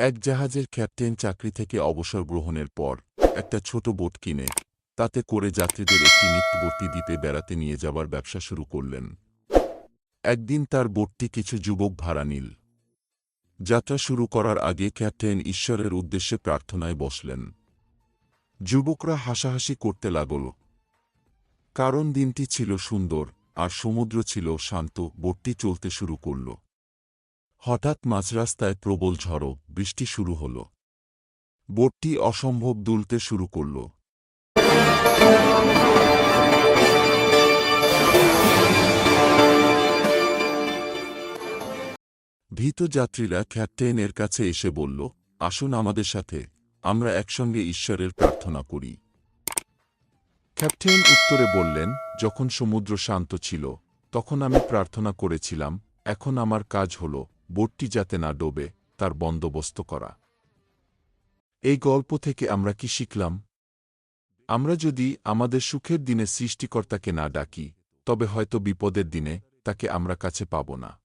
এক জাহাজের ক্যাপ্টেন চাকরি থেকে অবসর গ্রহণের পর, একটা ছোট বোট কিনে, তাতে করে যাত্রীদের একটি নিত্যবর্তী দ্বীপে বেড়াতে নিয়ে যাবার ব্যবসা শুরু করলেন। একদিন তার বোটটি কিছু যুবক ভাড়া নিল। যাত্রা শুরু করার আগে ক্যাপ্টেন ঈশ্বরের উদ্দেশ্যে প্রার্থনায় বসলেন। যুবকরা হাসাহাসি করতে লাগল। কারণ দিনটি ছিল সুন্দর আর সমুদ্র ছিল শান্ত, বোটটি চলতে শুরু করল। হঠাৎ মাঝরাস্তায় প্রবল ঝড়ো, বৃষ্টি শুরু হল। বোটটি অসম্ভব দুলতে শুরু করল। ভীত যাত্রীরা ক্যাপ্টেনের কাছে এসে বলল, আসুন আমাদের সাথে, আমরা একসঙ্গে ঈশ্বরের প্রার্থনা করি। ক্যাপ্টেন উত্তরে বললেন, যখন সমুদ্র শান্ত ছিল, তখন আমি প্রার্থনা করেছিলাম, এখন আমার কাজ হল বোটটি যাতে না ডোবে, তার বন্দোবস্ত করা। এই গল্প থেকে আমরা কি শিখলাম? আমরা যদি আমাদের সুখের দিনে সৃষ্টিকর্তাকে না ডাকি, তবে হয়তো বিপদের দিনে তাকে আমরা কাছে পাব না।